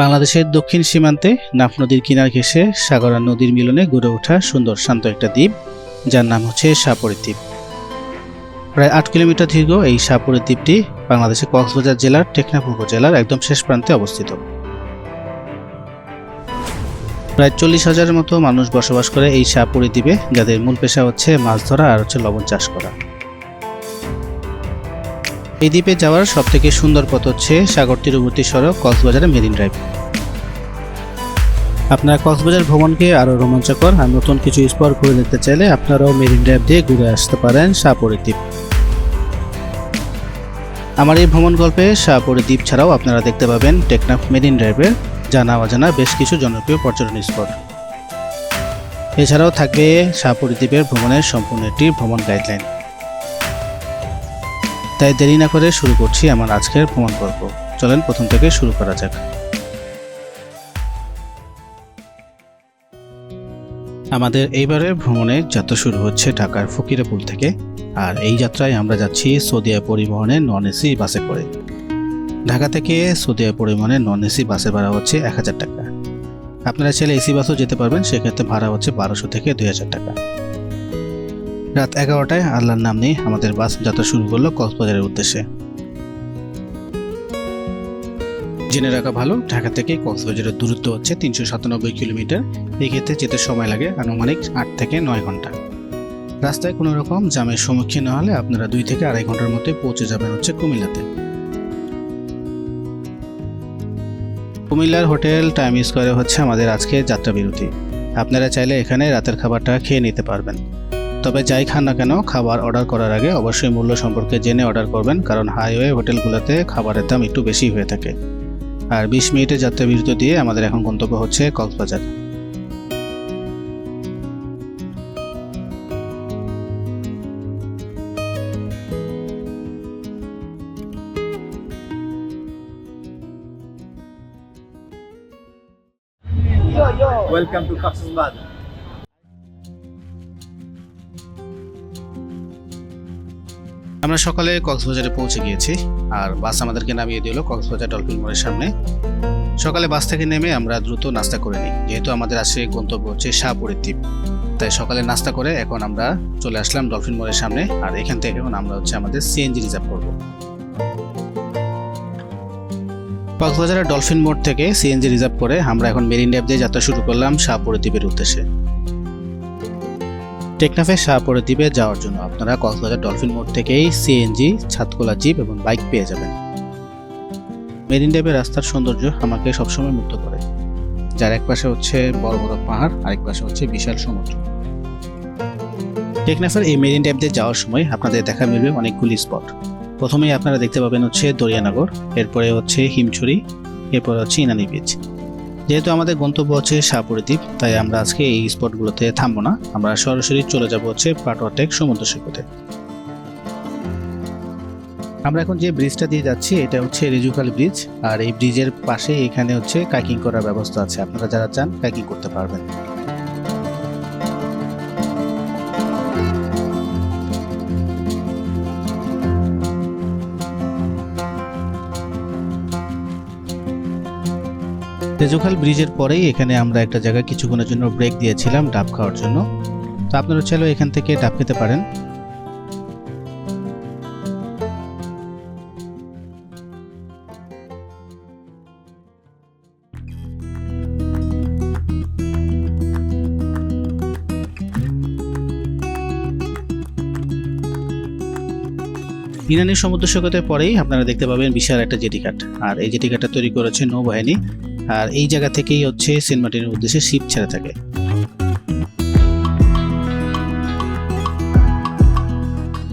বাংলাদেশের দক্ষিণ সীমান্তে নাফ নদীর কিনার ঘেঁষে সাগরা নদীর মিলনে গড়ে ওঠা সুন্দর শান্ত একটা দ্বীপ, যার নাম হচ্ছে সাপরি দ্বীপ। প্রায় আট কিলোমিটার দীর্ঘ এই সাপরি দ্বীপটি বাংলাদেশের কক্সবাজার জেলার টেকনাফ উপজেলার একদম শেষ প্রান্তে অবস্থিত। প্রায় চল্লিশ হাজারের মতো মানুষ বসবাস করে এই সাপুরি দ্বীপে, যাদের মূল পেশা হচ্ছে মাছ ধরা আর হচ্ছে লবণ চাষ করা। এই দ্বীপে যাওয়ার সব থেকে সুন্দর পথ হচ্ছে সাগর তীরবর্তী সড়ক কক্সবাজারের মেরিন ড্রাইভ। আপনার কক্সবাজার ভ্রমণকে আরও রোমাঞ্চকর আর নতুন কিছু স্পট ঘুরে দেখতে চাইলে আপনারাও মেরিন ড্রাইভ দিয়ে ঘুরে আসতে পারেন শাহপুরি দ্বীপ। আমার এই ভ্রমণ গল্পে শাহপুরি দ্বীপ ছাড়াও আপনারা দেখতে পাবেন টেকনাফ মেরিন ড্রাইভের জানা অজানা বেশ কিছু জনপ্রিয় পর্যটন স্পট এছাড়াও থাকবে শাহপুরি দ্বীপের ভ্রমণের সম্পূর্ণ একটি ভ্রমণ গাইডলাইন তাই দেরি না করে শুরু করছি আমার আজকের ভ্রমণ গল্প চলেন প্রথম থেকে শুরু করা যাক। আমাদের এইবারের ভ্রমণের যাত্রা শুরু হচ্ছে ঢাকার ফকিরাপুর থেকে, আর এই যাত্রায় আমরা যাচ্ছি সৌদিয়া পরিবহনে নন এসি বাসে করে। ঢাকা থেকে সৌদিয়া পরিবহনের নন এসি বাসে ভাড়া হচ্ছে এক হাজার টাকা। আপনারা চাইলে এসি বাসও যেতে পারবেন, সেক্ষেত্রে ভাড়া হচ্ছে বারোশো থেকে দুই হাজার টাকা। রাত এগারোটায় আল্লাহর নাম নিয়ে আমাদের বাস যাত্রা শুরু করল কক্সবাজারের উদ্দেশ্যে। জেনে রাখা ভালো, ঢাকা থেকে কক্সবাজারের দূরত্ব হচ্ছে তিনশো সাতানব্বই কিলোমিটার। এক্ষেত্রে যেতে সময় লাগে আনুমানিক আট থেকে নয় ঘণ্টা। রাস্তায় কোনো রকম জামের সম্মুখীন না হলে আপনারা দুই থেকে আড়াই ঘণ্টার মধ্যে পৌঁছে যাবেন হচ্ছে কুমিল্লাতে। কুমিল্লার হোটেল টাইম স্কোয়ারে হচ্ছে আমাদের আজকে যাত্রা বিরতি আপনারা চাইলে এখানে রাতের খাবারটা খেয়ে নিতে পারবেন। তবে যাই খান না কেন খাবার অর্ডার করার আগে অবশ্যই মূল্য সম্পর্কে জেনে অর্ডার করবেন কারণ হাইওয়ে হোটেলগুলোতে খাবারের দাম একটু বেশি হয়ে থাকে। আর বিশ মিনিটের যাত্রা বিরতি দিয়ে আমাদের এখন গন্তব্য হচ্ছে কক্সবাজার। Welcome to Cox's আমরা সকালে কক্সবাজারে পৌঁছে গিয়েছি, আর বাস আমাদেরকে নামিয়ে দিল কক্সবাজার ডলফিন মোড়ের সামনে। সকালে বাস থেকে নেমে আমরা দ্রুত নাস্তা করে নিই, যেহেতু আমাদের আসে গন্তব্য হচ্ছে শাহপুরের দ্বীপ। তাই সকালে নাস্তা করে এখন আমরা চলে আসলাম ডলফিন মোড়ের সামনে, আর এখান থেকে এখন আমরা হচ্ছে আমাদের সিএনজি রিজার্ভ করব। কক্সবাজারের ডলফিন মোড় থেকে সিএনজি রিজার্ভ করে আমরা এখন মেরিন ড্রাইভ দিয়ে যাত্রা শুরু করলাম শাহপুরের দ্বীপের উদ্দেশ্যে। টেকনাফের শাহপুরে দ্বীপে যাওয়ার জন্য আপনারা কক্সবাজার ডলফিন মোড় থেকেই সিএনজি ছাতকোলা জিপ এবং বাইক পেয়ে যাবেন। মেরিন ড্রাইভের রাস্তার সৌন্দর্য আমাকে সবসময় মুগ্ধ করে। যার এক পাশে হচ্ছে বড় বড় পাহাড়, আরেক পাশে হচ্ছে বিশাল সমুদ্র। টেকনাফের এই মেরিন ড্রাইভ দিয়ে যাওয়ার সময় আপনাদের দেখা মিলবে অনেকগুলি স্পট। প্রথমেই আপনারা দেখতে পাবেন হচ্ছে দরিয়ানগর, এরপরে হচ্ছে হিমছড়ি, এরপরে হচ্ছে ইনানি বিচ যেহেতু আমাদের গন্তব্য হচ্ছে শাহপুরি দ্বীপ তাই আমরা আজকে এই স্পটগুলোতে থামবো না। আমরা সরাসরি চলে যাব হচ্ছে পাটোয়াটেক সমুদ্র সৈকতে। আমরা এখন যে ব্রিজটা দিয়ে যাচ্ছি, এটা হচ্ছে রেজুকাল ব্রিজ, আর এই ব্রিজের পাশে এখানে হচ্ছে কাইকিং করার ব্যবস্থা আছে। আপনারা যারা চান, কাইকিং করতে পারবেন। তেজুখাল ব্রিজের পরেই এখানে আমরা একটা জায়গায় কিছুক্ষণের জন্য ব্রেক দিয়েছিলাম ডাব খাওয়ার জন্য। তো আপনারা চাইলেও এখান থেকে ডাব খেতে পারেন। ইরানি সমুদ্র সৈকতের পরেই আপনারা দেখতে পাবেন বিশাল একটা জেটিঘাট আর এই জেটিঘাটটা তৈরি করেছে নৌবাহিনী। আর এই জায়গা থেকেই হচ্ছে সেন্ট মার্টিনের উদ্দেশ্যে শিপ ছেড়ে থাকে।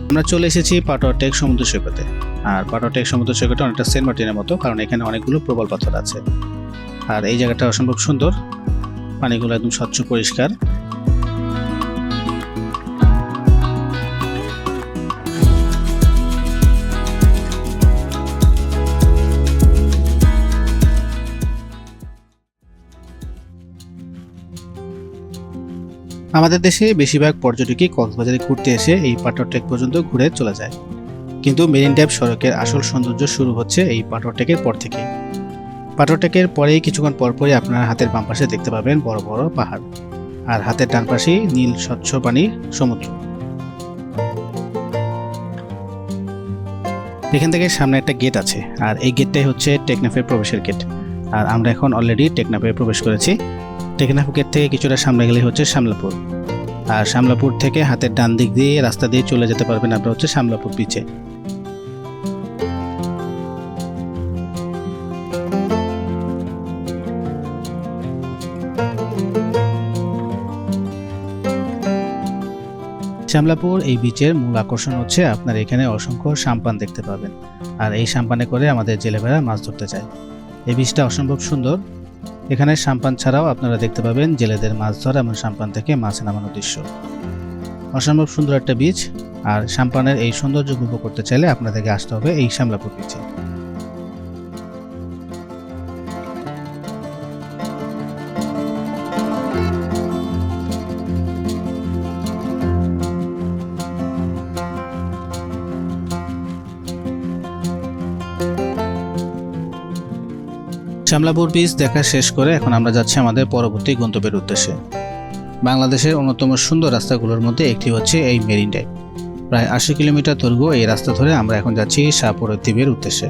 আমরা চলে এসেছি পাটোয়াটেক সমুদ্র সৈকতে। আর পাটোয়াটেক সমুদ্র সৈকতে অনেকটা সেন্ট মার্টিনের মতো, কারণ এখানে অনেকগুলো প্রবল পাথর আছে। আর এই জায়গাটা অসম্ভব সুন্দর। পানিগুলো একদম স্বচ্ছ, পরিষ্কার। আমাদের দেশে বেশিরভাগ পর্যটকই কক্সবাজারে ঘুরতে এসে এই পাটরটেক পর্যন্ত ঘুরে চলে যায়। কিন্তু মেরিন ড্রাইভ সড়কের আসল সৌন্দর্য শুরু হচ্ছে এই পাটরটেকের পর থেকে। পাটরটেকের পরেই কিছুক্ষণ পরপরই আপনার হাতের বাম পাশে দেখতে পাবেন বড় বড় পাহাড়। আর হাতের ডান পাশেই নীল স্বচ্ছ পানির সমুদ্র। এখান থেকে সামনে একটা গেট আছে, আর এই গেটটাই হচ্ছে টেকনাফের প্রবেশের গেট। আর আমরা এখন অলরেডি টেকনাফে প্রবেশ করেছি। টেকনাফ গেট থেকে কিছুটা সামনে গেলে হচ্ছে শামলাপুর। আর শামলাপুর থেকে হাতের ডান দিক দিয়ে রাস্তা দিয়ে চলে যেতে পারবেন আপনারা হচ্ছে শামলাপুর বিচে শ্যামলাপুর এই বিচের মূল আকর্ষণ হচ্ছে আপনার এখানে অসংখ্য সাম্পান দেখতে পাবেন। আর এই সাম্পানে করে আমাদের জেলেবেরা মাছ ধরতে যায়। এই বিচটা অসম্ভব সুন্দর। এখানে সাম্পান ছাড়াও আপনারা দেখতে পাবেন জেলেদের মাছ ধরা এবং সাম্পান থেকে মাছ নামানোর দৃশ্য। অসম্ভব সুন্দর একটা বীজ আর সাম্পানের এই সৌন্দর্য উপভোগ করতে চাইলে আপনাদেরকে আসতে হবে এই শ্যামলাপুর বিচে শ্যামলাপুর বীজ দেখা শেষ করে এখন আমরা যাচ্ছি আমাদের পরবর্তী গন্তব্যের উদ্দেশ্যে। বাংলাদেশের অন্যতম সুন্দর রাস্তাগুলোর মধ্যে একটি হচ্ছে এই মেরিন ড্রাইভ। প্রায় আশি কিলোমিটার দৈর্ঘ্য এই রাস্তা ধরে আমরা এখন যাচ্ছি শাহপুর দ্বীপের উদ্দেশ্যে।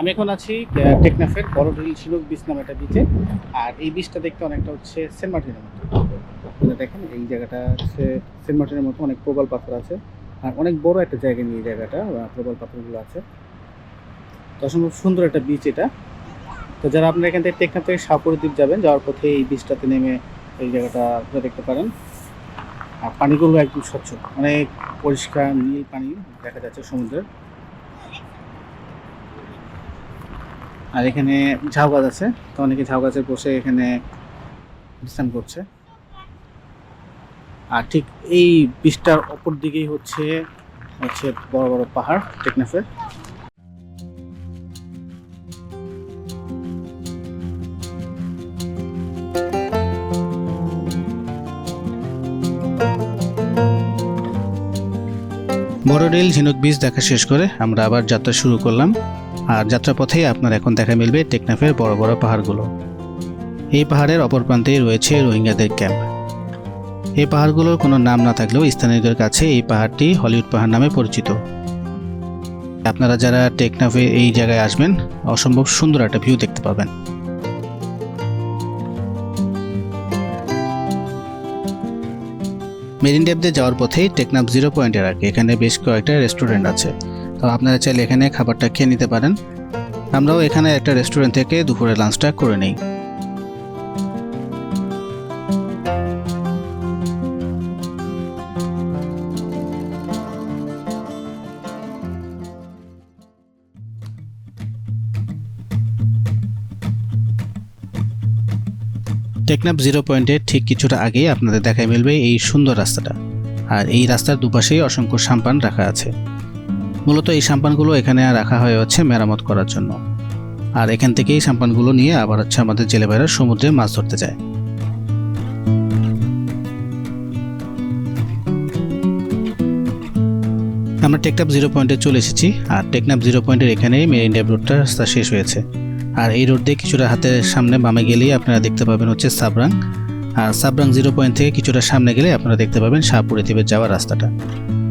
আমি এখন আছি টেকনাফের বড় ঢিল শিলুক বিচ নামে একটা বিচে। আর এই বিচটা দেখতে অনেকটা হচ্ছে সেন্ট মার্টিনের মতো। দেখেন, এই জায়গাটা হচ্ছে সেন্ট মার্টিনের মতো, অনেক প্রবল পাথর আছে। আর অনেক বড় একটা জায়গা নিয়ে জায়গাটা প্রবল পাথরগুলো আছে। তো অসম্ভব সুন্দর একটা বিচ এটা। তো যারা আপনারা এখান থেকে টেকনাফ থেকে সাপুরি দ্বীপ যাবেন, যাওয়ার পথে এই বিচটাতে নেমে এই জায়গাটা আপনারা দেখতে পারেন। আর পানিগুলো একদম স্বচ্ছ, অনেক পরিষ্কার নীল পানি দেখা যাচ্ছে সমুদ্রের। আর এখানে ঝাউ গাছ আছে। তো অনেকে ঝাউ গাছে বসে এখানে বিশ্রাম করছে। আর ঠিক এই বীজটার অপর দিকেই হচ্ছে হচ্ছে বড় বড় পাহাড়, টেকনাফের। বড়ডিল ঝিনুক বীজ দেখা শেষ করে আমরা আবার যাত্রা শুরু করলাম। আর যাত্রাপথেই আপনার এখন দেখা মিলবে টেকনাফের বড় বড় পাহাড়গুলো। এই পাহাড়ের অপর প্রান্তেই রয়েছে রোহিঙ্গাদের ক্যাম্প। এই পাহাড়গুলোর কোনো নাম না থাকলেও স্থানীয়দের কাছে এই পাহাড়টি হলিউড পাহাড় নামে পরিচিত। আপনারা যারা টেকনাফে এই জায়গায় আসবেন, অসম্ভব সুন্দর একটা ভিউ দেখতে পাবেন। মেরিন ড্যাবদে যাওয়ার পথেই টেকনাফ জিরো পয়েন্টের আগে এখানে বেশ কয়েকটা রেস্টুরেন্ট আছে। আপনারা চাইলে এখানে খাবারটা খেয়ে নিতে পারেন। আমরাও এখানে একটা রেস্টুরেন্ট থেকে দুপুরে লাঞ্চটা করে নিই। টেকনাফ জিরো পয়েন্টের ঠিক কিছুটা আগেই আপনাদের দেখায় মিলবে এই সুন্দর রাস্তাটা। আর এই রাস্তার দুপাশেই অসংখ্য সাম্পান রাখা আছে। মূলত এই সাম্পানগুলো এখানে রাখা হয়ে হচ্ছে মেরামত করার জন্য। আর এখান থেকেই সাম্পানগুলো নিয়ে আবার হচ্ছে আমাদের জেলে ভাইরা সমুদ্রে মাছ ধরতে যায়। আমরা টেকনাপ জিরো পয়েন্টে চলে এসেছি, আর টেকনাপ জিরো পয়েন্টের এখানেই মেরিন ড্রাইভ রোডটা রাস্তা শেষ হয়েছে। আর এই রোড দিয়ে কিছুটা হাতের সামনে বামে গেলেই আপনারা দেখতে পাবেন হচ্ছে সাবরাং। আর সাবরাং জিরো পয়েন্ট থেকে কিছুটা সামনে গেলে আপনারা দেখতে পাবেন শাহপুরে দ্বীপের যাওয়ার রাস্তাটা।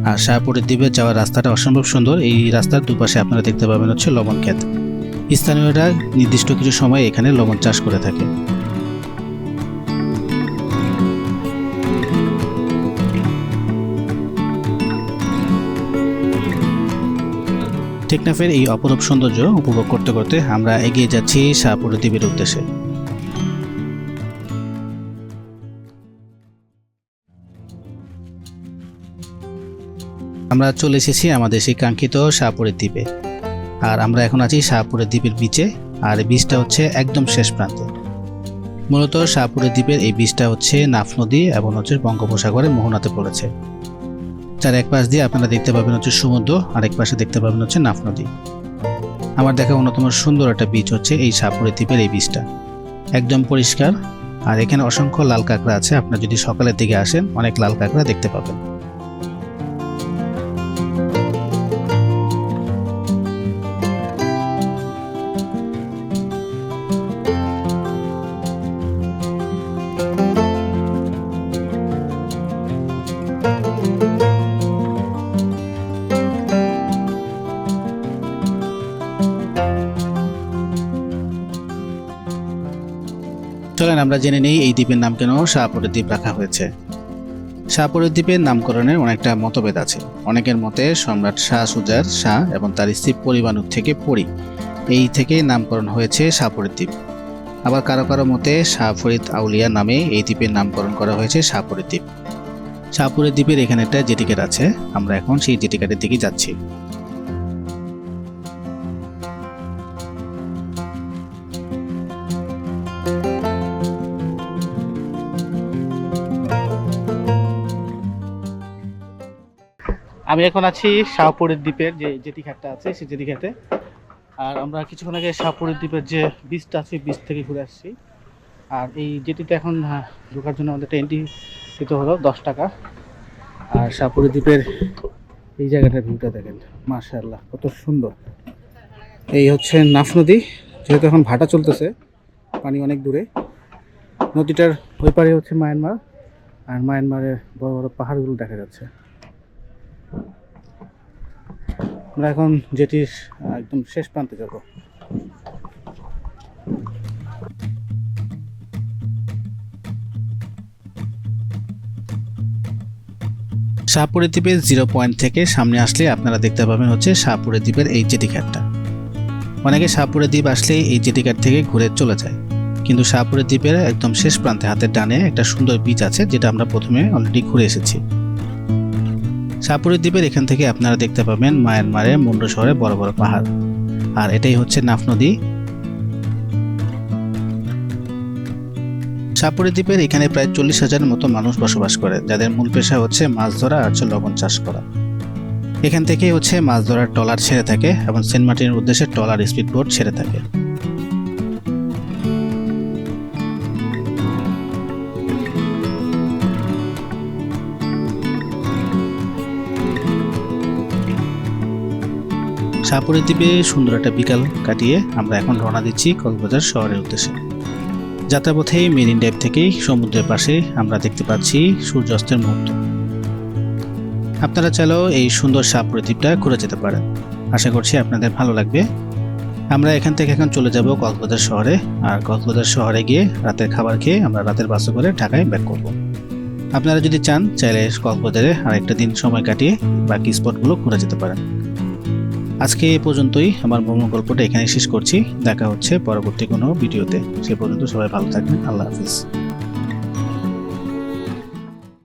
আর শাহপুরের দ্বীপে যাওয়ার রাস্তাটা অসম্ভব সুন্দর। এই রাস্তার দুপাশে আপনারা দেখতে পাবেন হচ্ছে লবণ ক্ষেত। স্থানীয়রা নির্দিষ্ট কিছু সময় এখানে লবণ চাষ করে থাকে। টেকনাফের এই অপরূপ সৌন্দর্য উপভোগ করতে করতে আমরা এগিয়ে যাচ্ছি শাহপুরের দ্বীপের উদ্দেশ্যে। আমরা চলে এসেছি আমাদের সেই কাঙ্ক্ষিত শাহপুরের দ্বীপে। আর আমরা এখন আছি শাহপুরের দ্বীপের বিচে আর বীজটা হচ্ছে একদম শেষ প্রান্তে। মূলত শাহপুরের দ্বীপের এই বীজটা হচ্ছে নাফ নদী এবং হচ্ছে বঙ্গোপসাগরের মোহনাতে পড়েছে। যার এক পাশ দিয়ে আপনারা দেখতে পাবেন হচ্ছে সমুদ্র আর এক পাশে দেখতে পাবেন হচ্ছে নাফ নদী। আমার দেখা অন্যতম সুন্দর একটা বীজ হচ্ছে এই শাহপুরের দ্বীপের এই বীজটা একদম পরিষ্কার, আর এখানে অসংখ্য লাল কাঁকড়া আছে, আপনার যদি সকালের দিকে আসেন, অনেক লাল কাঁকড়া দেখতে পাবেন। চলেন, আমরা জেনে নেই এই দ্বীপের নাম কেন শাহপুরের দ্বীপ রাখা হয়েছে। শাহপুরের দ্বীপের নামকরণের অনেকটা মতভেদ আছে। অনেকের মতে সম্রাট শাহ সুজার শাহ এবং তার স্ত্রী পরিবাণু থেকে পরি। এই থেকে নামকরণ হয়েছে শাহপুরের দ্বীপ। আবার কারও কারও মতে শাহ ফরিদ আউলিয়া নামে এই দ্বীপের নামকরণ করা হয়েছে শাহপুরের দ্বীপ। শাহপুরের দ্বীপের এখানে একটা জেটিকেট আছে। আমরা এখন সেই জেটিকেটের দিকে যাচ্ছি। আমি এখন আছি শাহপুরের দ্বীপের যে জেটি ঘাটটা আছে, সেই জেটি ঘাটে। আর আমরা কিছুক্ষণ আগে শাহপুরের দ্বীপের যে বীজটা আছে বীজ থেকে ঘুরে আসছি। আর এই জেটিতে এখন ঢোকার জন্য আমাদের এন্ট্রি দিতে হলো দশ টাকা। আর শাহপুরের দ্বীপের এই জায়গাটার ভিউটা দেখেন মার্শাল্লাহ কত সুন্দর। এই হচ্ছে নাফ নদী, যেহেতু এখন ভাটা চলতেছে, পানি অনেক দূরে। নদীটার ওই পারে হচ্ছে মায়ানমার, আর মায়ানমারের বড় বড় পাহাড়গুলো দেখা যাচ্ছে। আমরা এখন যেটির একদম শেষ প্রান্তে যাব। শাহপুরের দ্বীপের জিরো পয়েন্ট থেকে সামনে আসলে আপনারা দেখতে পাবেন হচ্ছে শাহপুরের দ্বীপের এই জেটি ঘাটটা। অনেকে শাহপুরের দ্বীপ আসলেই এই জেটি ঘাট থেকে ঘুরে চলে যায়। কিন্তু শাহপুরের দ্বীপের একদম শেষ প্রান্তে হাতের ডানে একটা সুন্দর বীচ আছে, যেটা আমরা প্রথমে অলরেডি ঘুরে এসেছি। শাহপুরের দ্বীপের এখান থেকে আপনারা দেখতে পাবেন মায়ানমারের মুন্ডু শহরে বড় বড় পাহাড়। আর এটাই হচ্ছে নাফ নদী। শাহপুরের দ্বীপের এখানে প্রায় চল্লিশ হাজারের মতো মানুষ বসবাস করে, যাদের মূল পেশা হচ্ছে মাছ ধরা আর হচ্ছে লবণ চাষ করা। এখান থেকেই হচ্ছে মাছ ধরার ট্রলার ছেড়ে থাকে এবং সেন্ট মার্টিনের উদ্দেশ্যে ট্রলার স্পিড বোট ছেড়ে থাকে। শাহপুরের দ্বীপে সুন্দর একটা বিকাল কাটিয়ে আমরা এখন রওনা দিচ্ছি কক্সবাজার শহরের উদ্দেশ্যে। যাত্রাপথে মেরিন ড্রাইভ থেকেই সমুদ্রের পাশে আমরা দেখতে পাচ্ছি সূর্যাস্তের মুহূর্ত। আপনারা চাইলেও এই সুন্দর শাহপুরের দ্বীপটা ঘুরে যেতে পারেন। আশা করছি আপনাদের ভালো লাগবে। আমরা এখান থেকে এখন চলে যাব কক্সবাজার শহরে আর কক্সবাজার শহরে গিয়ে রাতের খাবার খেয়ে আমরা রাতের বাসে করে ঢাকায় ব্যাক করব। আপনারা যদি চান, চাইলে কক্সবাজারে আরেকটা দিন সময় কাটিয়ে বাকি স্পটগুলো ঘুরে যেতে পারেন। আজকে এ পর্যন্তই। আমার ভ্রমণ গল্পটা এখানে শেষ করছি। দেখা হচ্ছে পরবর্তী কোনো ভিডিওতে। সে পর্যন্ত সবাই ভালো থাকবেন। আল্লাহ হাফিজ।